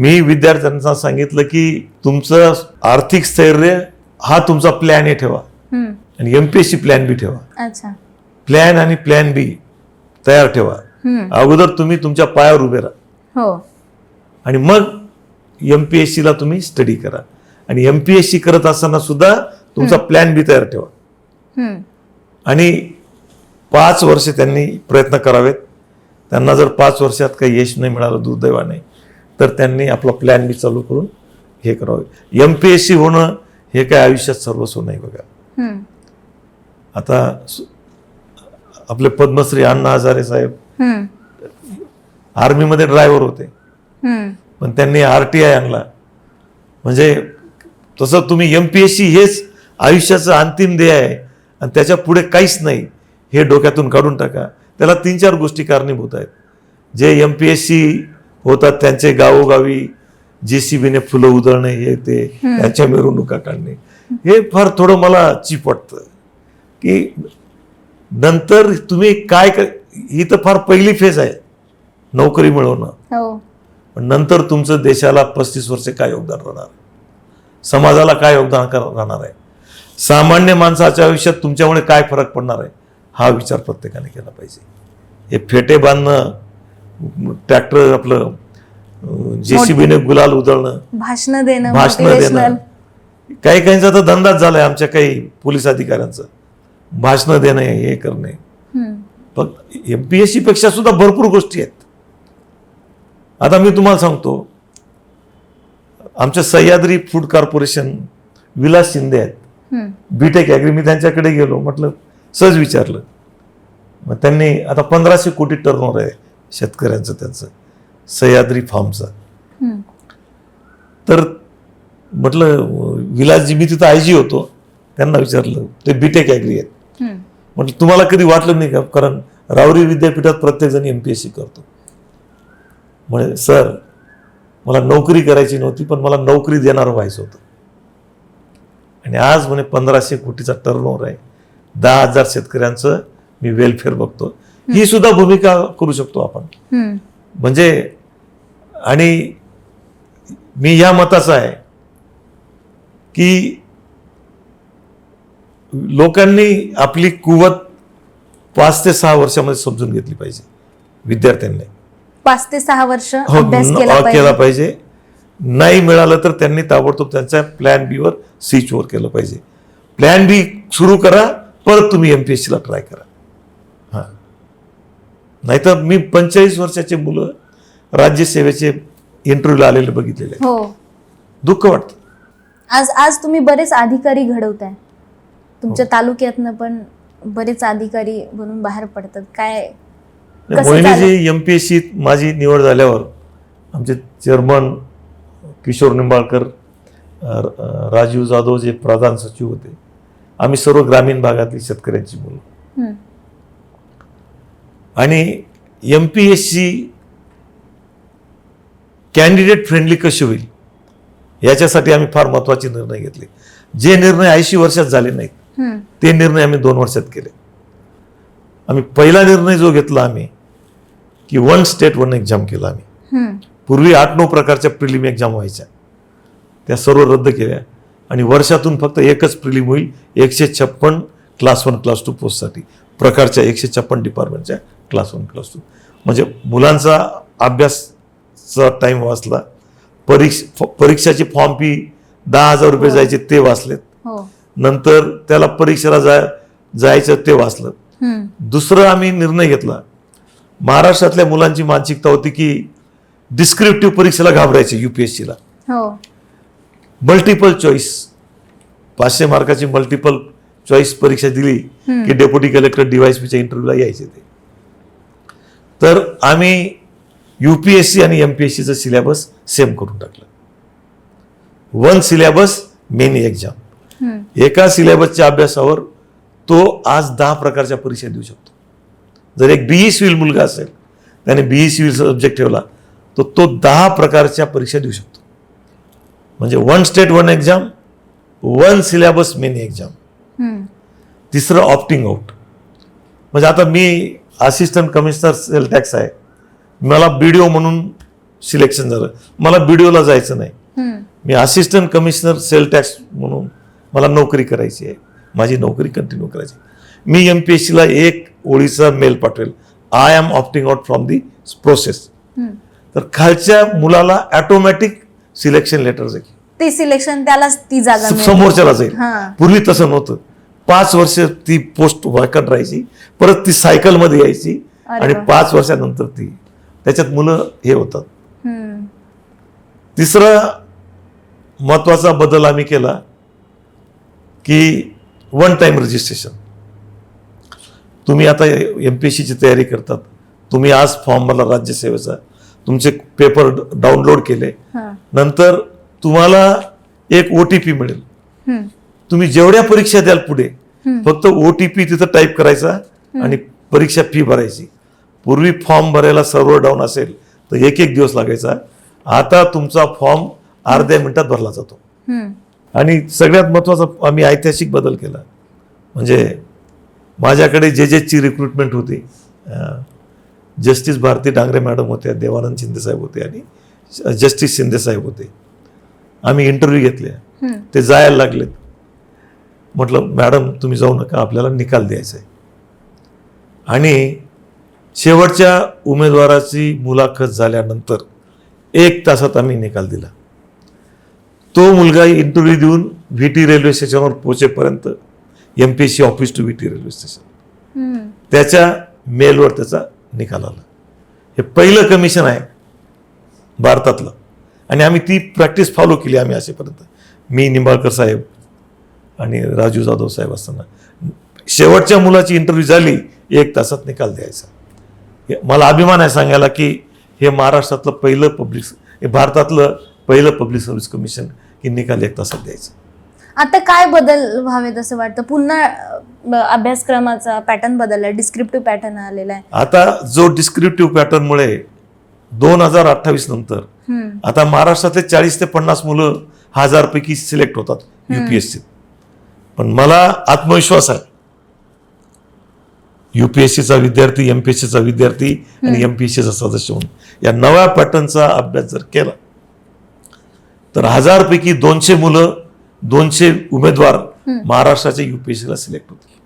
मी विद्यार्थ्यांना सांगितलं की तुमचं आर्थिक स्थैर्य हा तुमचा प्लॅन ए ठेवा. आणि एमपीएससी प्लॅन बी ठेवा. अच्छा. प्लॅन आणि प्लॅन बी तयार ठेवा. अगोदर तुम्ही तुमच्या पायावर उभे राहा. हो. आणि मग एम पी एस सीला तुम्ही स्टडी करा. आणि एम पी एस सी करत असताना सुद्धा तुमचा प्लॅन बी तयार ठेवा. आणि पाच वर्ष त्यांनी प्रयत्न करावेत. त्यांना जर पाच वर्षात काही यश नाही मिळालं दुर्दैवाने. तर त्यांनी आपला प्लॅन बी चालू करून हे करावे. एम पी एस सी होणं हे काय आयुष्यात सर्वस्व नाही बघा. आता आपले पद्मश्री अण्णा हजारे साहेब आर्मीमध्ये ड्रायव्हर होते. पण त्यांनी आर टी आय आणला. म्हणजे तसं तुम्ही एम पी एस सी हेच आयुष्याचं अंतिम ध्येय आहे आणि त्याच्या पुढे काहीच नाही. हे डोक्यातून काढून टाका. त्याला तीन चार गोष्टी कारणीभूत आहेत. जे एम पी एस सी होतात त्यांचे गावोगावी जे सी बीने फुलं उधळणे हे ते त्यांच्या मिरवणुका काढणे. हे फार थोडं मला चीप वाटतं. की नंतर तुम्ही काय ही तर फार पहिली फेज आहे नोकरी मिळवणं. हो. पण नंतर तुमचं देशाला पस्तीस वर्षे काय योगदान राहणार? समाजाला काय योगदान राहणार आहे? सामान्य माणसाच्या आयुष्यात तुमच्यामुळे काय फरक पडणार आहे? हा विचार प्रत्येकाने केला पाहिजे. हे फेटे बांधणं ट्रॅक्टर आपलं जेसीबीने गुलाल उधळणं भाषण देणं भाषण. देणं. काही काहींचा तर धंदाच झालाय आमच्या काही पोलीस अधिकाऱ्यांचं. भाषणं देणं हे करणे. फक्त एम पी एसपेक्षा सुद्धा भरपूर गोष्टी आहेत. आता मी तुम्हाला सांगतो आमच्या सह्याद्री फूड कॉर्पोरेशन विलास शिंदे आहेत. बीटेक ॲग्री मी त्यांच्याकडे गेलो म्हटलं सहज विचारलं. मग त्यांनी आता पंधराशे कोटी टर्नओव्हर आहे. शेतकऱ्यांचं त्यांचं. सह्याद्री फार्मचं. तर म्हटलं विलासजी मी तिथं आय जी होतो. त्यांना विचारलं ते बीटेक ॲग्री आहेत. म्हटलं तुम्हाला कधी वाटलं नाही का? कारण रावरी विद्यापीठात प्रत्येकजण एम पी एस सी करतो. म्हणे सर मला नोकरी करायची नव्हती पण मला नोकरी देणारं व्हायचं होतं. आणि आज म्हणे पंधराशे कोटीचा टर्नओव्हर आहे. दहा हजार शेतकऱ्यांचं मी वेलफेअर बघतो. ही सुद्धा भूमिका करू शकतो आपण. म्हणजे आणि मी या मताचा आहे की लोकांनी आपली कुवत पाच ते सहा वर्षामध्ये समजून घेतली पाहिजे विद्यार्थ्यांनी. पाच ते सहा वर्ष हो, अभ्यास केला पाहिजे. नाही मिळालं तर त्यांनी ताबडतोब त्यांच्या प्लॅन बी वर स्विच ओव्हर केलं पाहिजे. प्लॅन बी सुरू करा परत तुम्ही एम पी एस सीला ट्राय करा. हां. नाहीतर मी पंचेचाळीस वर्षाचे मुलं राज्यसेवेचे इंटरव्ह्यूला आलेले बघितलेले आहेत. हो. दुःख वाटतं. आज आज तुम्ही बरेच अधिकारी घडवताय. तुमच्या तालुक्यातनं पण बरेच अधिकारी बनून बाहेर पडतात. काय कसं मोहिनीजी एम पी एस सीत माझी निवड झाल्यावर आमचे चेअरमन किशोर निंबाळकर अ, र- राजीव जाधव जे प्रधान सचिव होते आम्ही सर्व ग्रामीण भागातली शेतकऱ्यांची मुलं. हम्म, आणि M P S C candidate friendly कशी होईल? याच्यासाठी आम्ही फार महत्त्वाचे निर्णय घेतले. जे निर्णय ऐंशी वर्षात झाले नाहीत ते निर्णय आम्ही दोन वर्षात केले. आम्ही पहिला निर्णय जो घेतला आम्ही की वन स्टेट वन एक्झाम केला आम्ही. पूर्वी आठ नऊ प्रकारच्या प्रिलिम एक्झाम व्हायच्या. त्या सर्व रद्द केल्या आणि वर्षातून फक्त एकच प्रिलिम होईल एकशे छप्पन क्लास वन क्लास टू पोस्टसाठी प्रकारच्या एकशे छप्पन डिपार्टमेंटच्या क्लास वन क्लास टू. म्हणजे मुलांचा अभ्यासचा टाईम वाचला. परीक्ष परीक्षाचे फॉर्म फी दहा हजार रुपये जायचे ते वाचलेत. हो. नंतर त्याला परीक्षेला जाय जायचं ते वाचलं. दुसरं आम्ही निर्णय घेतला. महाराष्ट्रातल्या मुलांची मानसिकता होती की डिस्क्रिप्टिव्ह परीक्षेला घाबरायचे युपीएससीला हो. मल्टिपल चॉईस पाचशे मार्काची मल्टिपल चॉईस परीक्षा दिली की डेप्युटी कलेक्टर डीवायसपीच्या इंटरव्ह्यूला यायचे ते. तर आम्ही युपीएससी आणि एमपीएससीचं सिलेबस सेम करून टाकलं. वन सिलेबस मेनी एक्झाम एका सिलेबसच्या अभ्यासावर तो आज दहा प्रकारच्या परीक्षा देऊ शकतो. जर एक बीई सिव्हिल मुलगा असेल त्याने बीई सिव्हिल सब्जेक्ट ठेवला तर तो दहा प्रकारच्या परीक्षा देऊ शकतो. म्हणजे one state one exam one syllabus many exam तिसरं ऑप्टिंग आउट म्हणजे आता मी असिस्टंट कमिशनर सेल टॅक्स आहे. मला बी डी ओ म्हणून सिलेक्शन झालं. मला बीडीओला जायचं नाही. मी असिस्टंट कमिशनर सेल टॅक्स म्हणून मला नोकरी करायची आहे. माझी नोकरी कंटिन्यू करायची मी एम पी एस सीला एक ओळीचा मेल पाठवेल. I'm opting out from the process. तर खालच्या मुलाला ऑटोमॅटिक सिलेक्शन लेटर जाईल. ते सिलेक्शन त्यालाच ती जागा. समोरच्याला जाईल. पूर्वी तसं नव्हतं. पाच वर्ष ती पोस्ट वाकट राहायची परत ती सायकलमध्ये यायची आणि. पाच वर्षानंतर ती त्याच्यात मुलं हे होतात. तिसरा महत्त्वाचा बदल आम्ही केला की वन टाइम रजिस्ट्रेशन तुम्ही आता एम पी एस सीची तयारी करतात तुम्ही आज फॉर्म भरला राज्यसेवेचा तुमचे पेपर डाउनलोड केले. नंतर तुम्हाला एक ओ टी पी मिळेल. तुम्ही जेवढ्या परीक्षा द्याल पुढे फक्त ओ टी पी तिथं टाईप करायचा आणि परीक्षा फी भरायची. पूर्वी फॉर्म भरायला सर्व्हर डाऊन असेल तर एक एक दिवस लागायचा. आता तुमचा फॉर्म अर्ध्या मिनिटात भरला जातो. आणि सगळ्यात महत्त्वाचा आम्ही ऐतिहासिक बदल केला. म्हणजे माझ्याकडे जे जेची रिक्रुटमेंट होती जस्टिस भारती डांगरे मॅडम होत्या देवानंद शिंदे साहेब होते आणि जस्टिस शिंदे साहेब होते. आम्ही इंटरव्ह्यू घेतले. ते जायला लागलेत. म्हटलं मॅडम तुम्ही जाऊ नका आपल्याला निकाल द्यायचा आहे आणि शेवटच्या उमेदवाराची मुलाखत झाल्यानंतर एक तासात आम्ही निकाल दिला. तो मुलगा इंटरव्ह्यू देऊन व्ही टी रेल्वे स्टेशनवर पोहोचेपर्यंत M P S C office to V T railway station. त्याच्या मेलवर त्याचा निकाल आला. हे पहिलं कमिशन आहे भारतातलं. आणि आम्ही ती प्रॅक्टिस फॉलो केली आम्ही असेपर्यंत. मी निंबाळकर साहेब आणि राजू जाधव साहेब असताना. शेवटच्या मुलाची इंटरव्ह्यू झाली एक तासात निकाल द्यायचा. मला अभिमान आहे सांगायला की हे महाराष्ट्रातलं पहिलं पब्लिक हे भारतातलं पहिलं पब्लिक सर्व्हिस कमिशन की निकाल एक तासात द्यायचा. आता काय बदल व्हावेत असं वाटतं? पुन्हा अभ्यासक्रमाचा पॅटर्न बदललाय डिस्क्रिप्टिव्ह पॅटर्न आलेला आहे. आता जो डिस्क्रिप्टिव्ह पॅटर्नमुळे दोन हजार अठ्ठावीस नंतर. आता महाराष्ट्रातले चाळीस ते पन्नास मुलं हजारपैकी सिलेक्ट होतात युपीएससीत पण मला आत्मविश्वास आहे. युपीएससीचा विद्यार्थी एमपीएससीचा विद्यार्थी आणि एमपीएससीचा सदस्य म्हणून. या नव्या पॅटर्नचा अभ्यास जर केला तर हजारपैकी दोनशे मुलं दोनशे उमेदवार महाराष्ट्राच्या युपीएससीला सिलेक्ट होतील.